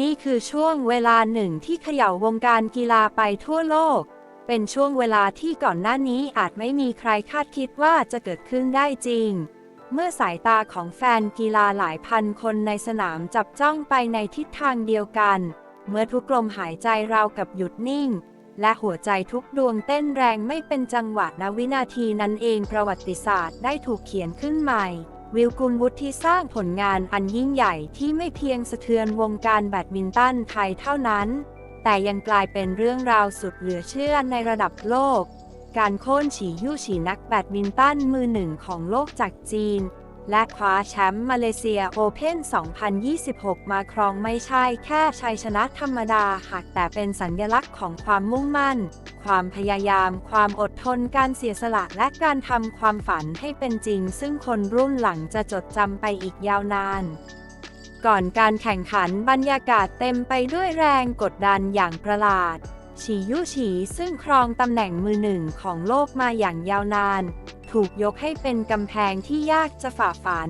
นี่คือช่วงเวลาหนึ่งที่เขย่าวงการกีฬาไปทั่วโลก เป็นช่วงเวลาที่ก่อนหน้านี้อาจไม่มีใครคาดคิดว่าจะเกิดขึ้นได้จริง เมื่อสายตาของแฟนกีฬาหลายพันคนในสนามจับจ้องไปในทิศทางเดียวกัน เมื่อทุกลมหายใจราวกับหยุดนิ่ง และหัวใจทุกดวงเต้นแรงไม่เป็นจังหวะณวินาทีนั้นเองประวัติศาสตร์ได้ถูกเขียนขึ้นใหม่ วิลกุลวุฒิที่สร้างผลงานอันยิ่งใหญ่ที่ไม่เพียงสะเทือนวงการแบดมินตันไทยเท่านั้น แต่ยังกลายเป็นเรื่องราวสุดเหลือเชื่อในระดับโลก การโค่นฉียู่ฉีนักแบดมินตันมือหนึ่งของโลกจากจีน และคว้าแชมป์มาเลเซียโอเพ่น 2026 มาครองไม่ใช่แค่ชัยชนะธรรมดาหากแต่เป็นสัญลักษณ์ของความมุ่งมั่น ความพยายาม ความอดทน การเสียสละ และการทำความฝันให้เป็นจริง ซึ่งคนรุ่นหลังจะจดจำไปอีกยาวนานก่อนการแข่งขันบรรยากาศเต็มไปด้วยแรงกดดันอย่างประหลาด ฉียู่ฉีซึ่งครองตำแหน่งมือหนึ่งของโลกมาอย่างยาวนาน ถูกยกให้เป็นกำแพงที่ยากจะฝ่าฝัน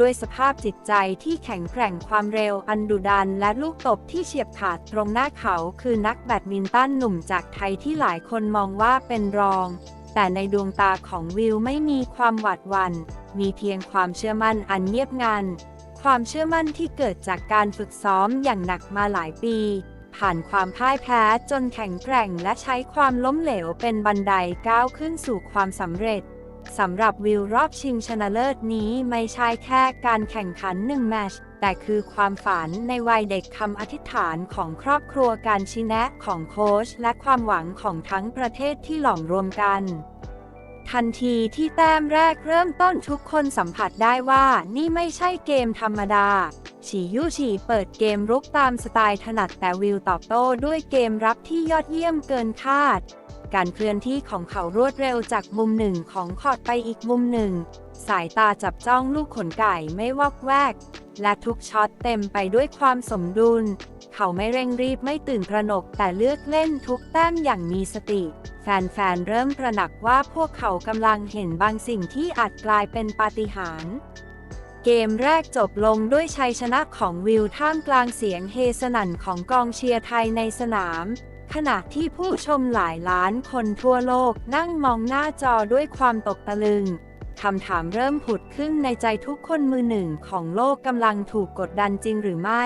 ด้วยสภาพจิตใจที่แข็งแกร่งความเร็วอันดุดันและลูกตบที่เฉียบขาดตรงหน้าเขาคือนักแบดมินตันหนุ่มจากไทยที่หลายคนมองว่าเป็นรอง แต่ในดวงตาของวิวไม่มีความหวาดหวัน่นมีเพียงความเชื่อมั่นอันเงียบงัน ความเชื่อมั่นที่เกิดจากการฝึกซ้อมอย่างหนักมาหลายปีผ่านความพ่ายแพ้จนแข็งแกร่งและใช้ความล้มเหลวเป็นบันไดก้าวขึ้นสู่ความสำเร็จ สำหรับวิวรอบชิงชนะเลิศนี้ไม่ใช่แค่การแข่งขันหนึ่งแมชแต่คือความฝันในวัยเด็กคำอธิษฐานของครอบครัวการชี้แนะของโค้ชและความหวังของทั้งประเทศที่หลอมรวมกัน ทันทีที่แต้มแรกเริ่มต้นทุกคนสัมผัสได้ว่านี่ไม่ใช่เกมธรรมดา ฉียู่ฉีเปิดเกมรุกตามสไตล์ถนัดแต่วิวตอบโต้ด้วยเกมรับที่ยอดเยี่ยมเกินคาด การเคลื่อนที่ของเขารวดเร็วจากมุมหนึ่งของคอร์ดไปอีกมุมหนึ่ง สายตาจับจ้องลูกขนไก่ไม่วอกแวก และทุกช็อตเต็มไปด้วยความสมดุล เขาไม่เร่งรีบไม่ตื่นตระหนกแต่เลือกเล่นทุกแต้มอย่างมีสติ แฟนๆเริ่มตระหนักว่าพวกเขากำลังเห็นบางสิ่งที่อาจกลายเป็นปาฏิหาริย์ เกมแรกจบลงด้วยชัยชนะของวิวท่ามกลางเสียงเฮสนั่นของกองเชียร์ไทยในสนาม ขณะที่ผู้ชมหลายล้านคนทั่วโลกนั่งมองหน้าจอด้วยความตกตะลึงคำถามเริ่มผุดขึ้นในใจทุกคนมือหนึ่งของโลกกำลังถูกกดดันจริงหรือไม่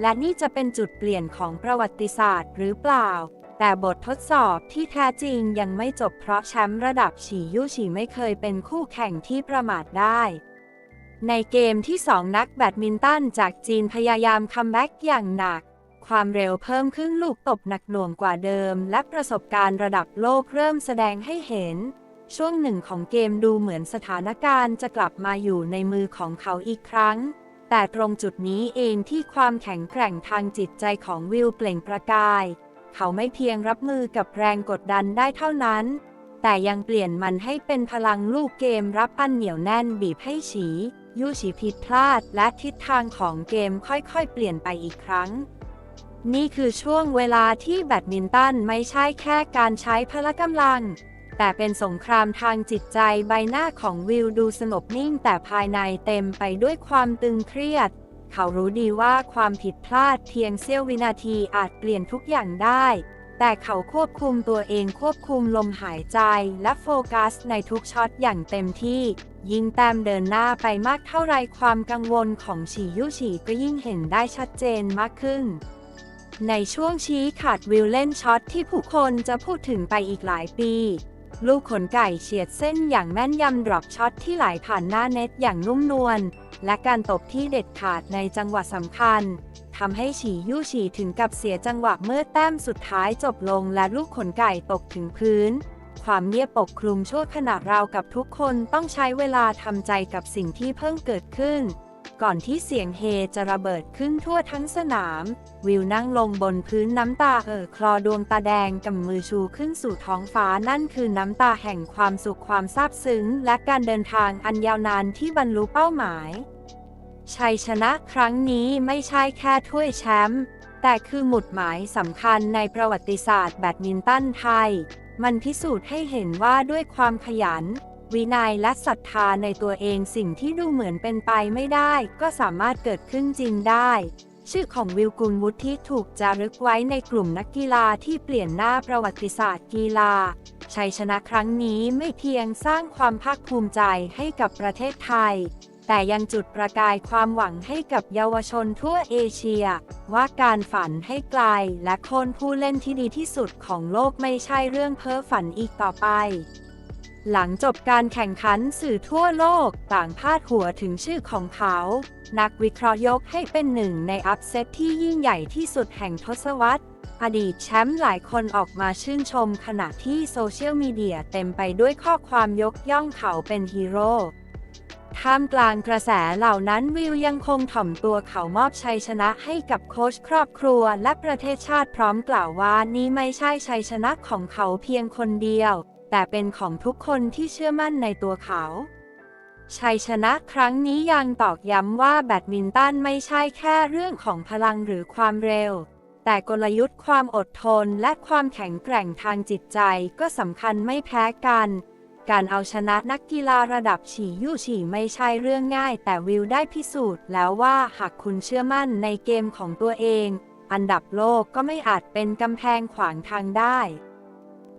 และนี่จะเป็นจุดเปลี่ยนของประวัติศาสตร์หรือเปล่า แต่บททดสอบที่แท้จริงยังไม่จบเพราะแชมป์ระดับฉียู่ฉีไม่เคยเป็นคู่แข่งที่ประมาทได้ ในเกมที่สองนักแบดมินตันจากจีนพยายามคัมแบ็กอย่างหนัก ความเร็วเพิ่มขึ้นลูกตบหนักหน่วงกว่าเดิม และประสบการณ์ระดับโลกเริ่มแสดงให้เห็น ช่วงหนึ่งของเกมดูเหมือนสถานการณ์จะกลับมาอยู่ในมือของเขาอีกครั้ง แต่ตรงจุดนี้เองที่ความแข็งแกร่งทางจิตใจของวิลเปล่งประกาย เขาไม่เพียงรับมือกับแรงกดดันได้เท่านั้นแต่ยังเปลี่ยนมันให้เป็นพลังลูกเกมรับอันเหนียวแน่นบีบให้ฉี ยู่ฉีผิดพลาดและทิศทางของเกมค่อยๆ เปลี่ยนไปอีกครั้ง นี่คือช่วงเวลาที่แบดมินตันไม่ใช่แค่การใช้พละกำลัง แต่เป็นสงครามทางจิตใจใบหน้าของวิวดูสงบนิ่งแต่ภายในเต็มไปด้วยความตึงเครียด เขารู้ดีว่าความผิดพลาดเพียงเสี้ยววินาทีอาจเปลี่ยนทุกอย่างได้ แต่เขาควบคุมตัวเองควบคุมลมหายใจและโฟกัสในทุกช็อตอย่างเต็มที่ ยิ่งแต้มเดินหน้าไปมากเท่าไรความกังวลของฉียู่ฉีก็ยิ่งเห็นได้ชัดเจนมากขึ้น ในช่วงชี้ขาดวิลเล่นช็อตที่ผู้คนจะพูดถึงไปอีกหลายปี ลูกขนไก่เฉียดเส้นอย่างแม่นยำดรอปช็อตที่ไหลผ่านหน้าเน็ตอย่างนุ่มนวลและการตบที่เด็ดขาดในจังหวะสำคัญ ทำให้ฉียู่ฉีถึงกับเสียจังหวะเมื่อแต้มสุดท้ายจบลงและลูกขนไก่ตกถึงพื้น ความเงียบปกคลุมชั่วขณะราวกับทุกคนต้องใช้เวลาทำใจกับสิ่งที่เพิ่งเกิดขึ้น ก่อนที่เสียงเฮจะระเบิดขึ้นทั่วทั้งสนาม วิวนั่งลงบนพื้นน้ำตาเอ่อคลอดวงตาแดงกับมือชูขึ้นสู่ท้องฟ้านั่นคือน้ำตาแห่งความสุขความซาบซึ้ง และการเดินทางอันยาวนานที่บรรลุเป้าหมาย ชัยชนะครั้งนี้ไม่ใช่แค่ถ้วยแชมป์แต่คือหมุดหมายสำคัญในประวัติศาสตร์แบดมินตันไทย มันพิสูจน์ให้เห็นว่าด้วยความขยัน วินัยและศรัทธาในตัวเองสิ่งที่ดูเหมือนเป็นไปไม่ได้ ก็สามารถเกิดขึ้นจริงได้ ชื่อของวิลกุลวุฒิถูกจารึกไว้ในกลุ่มนักกีฬาที่เปลี่ยนหน้าประวัติศาสตร์กีฬา ชัยชนะครั้งนี้ไม่เพียงสร้างความภาคภูมิใจให้กับประเทศไทย แต่ยังจุดประกายความหวังให้กับเยาวชนทั่วเอเชีย ว่าการฝันให้ไกลและโคนผู้เล่นที่ดีที่สุดของโลกไม่ใช่เรื่องเพ้อฝันอีกต่อไป หลังจบการแข่งขันสื่อทั่วโลกต่างพาดหัวถึงชื่อของเขา นักวิเคราะห์ยกให้เป็นหนึ่งในอัพเซตที่ยิ่งใหญ่ที่สุดแห่งทศวรรษอดีตแชมป์หลายคนออกมาชื่นชมขณะที่โซเชียลมีเดียเต็มไปด้วยข้อความยกย่องเขาเป็นฮีโร่ ท่ามกลางกระแสเหล่านั้นวิวยังคงถ่อมตัวเขามอบชัยชนะให้กับโค้ชครอบครัวและประเทศชาติพร้อมกล่าวว่านี่ไม่ใช่ชัยชนะของเขาเพียงคนเดียว แต่เป็นของทุกคนที่เชื่อมั่นในตัวเขาชัยชนะครั้งนี้ยังตอกย้ำว่าแบดมินตันไม่ใช่แค่เรื่องของพลังหรือความเร็ว แต่กลยุทธ์ความอดทนและความแข็งแกร่งทางจิตใจก็สำคัญไม่แพ้กัน การเอาชนะนักกีฬาระดับฉี่ยู่ฉี่ไม่ใช่เรื่องง่าย แต่วิวได้พิสูจน์แล้วว่าหากคุณเชื่อมั่นในเกมของตัวเอง อันดับโลกก็ไม่อาจเป็นกำแพงขวางทางได้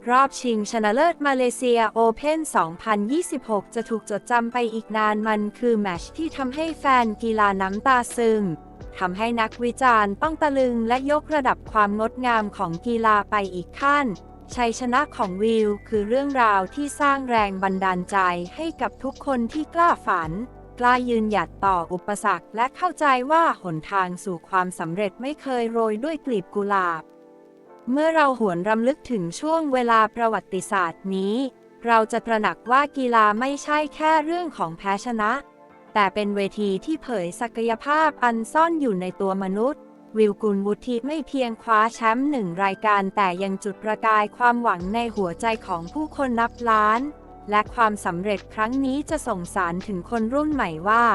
รอบชิงชนะเลิศมาเลเซียโอเพน2026 จะถูกจดจำไปอีกนานมันคือแมชที่ทำให้แฟนกีฬาน้ำตาซึมทำให้นักวิจารณ์ต้องตะลึงและยกระดับความงดงามของกีฬาไปอีกขั้น ชัยชนะของวิวคือเรื่องราวที่สร้างแรงบันดาลใจให้กับทุกคนที่กล้าฝัน กล้ายืนหยัดต่ออุปสรรคและเข้าใจว่าหนทางสู่ความสำเร็จไม่เคยโรยด้วยกลีบกุหลาบ เมื่อเราหวนรำลึกถึงช่วงเวลาประวัติศาสตร์นี้ เราจะตระหนักว่ากีฬาไม่ใช่แค่เรื่องของแพ้ชนะ แต่เป็นเวทีที่เผยศักยภาพอันซ่อนอยู่ในตัวมนุษย์ วิลกุลวุฒิไม่เพียงคว้าแชมป์หนึ่งรายการแต่ยังจุดประกายความหวังในหัวใจของผู้คนนับล้าน และความสำเร็จครั้งนี้จะส่งสารถึงคนรุ่นใหม่ว่า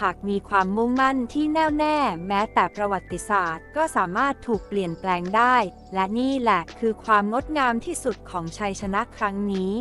หากมีความมุ่งมั่นที่แน่วแน่ แม้แต่ประวัติศาสตร์ก็สามารถถูกเปลี่ยนแปลงได้ และนี่แหละคือความงดงามที่สุดของชัยชนะครั้งนี้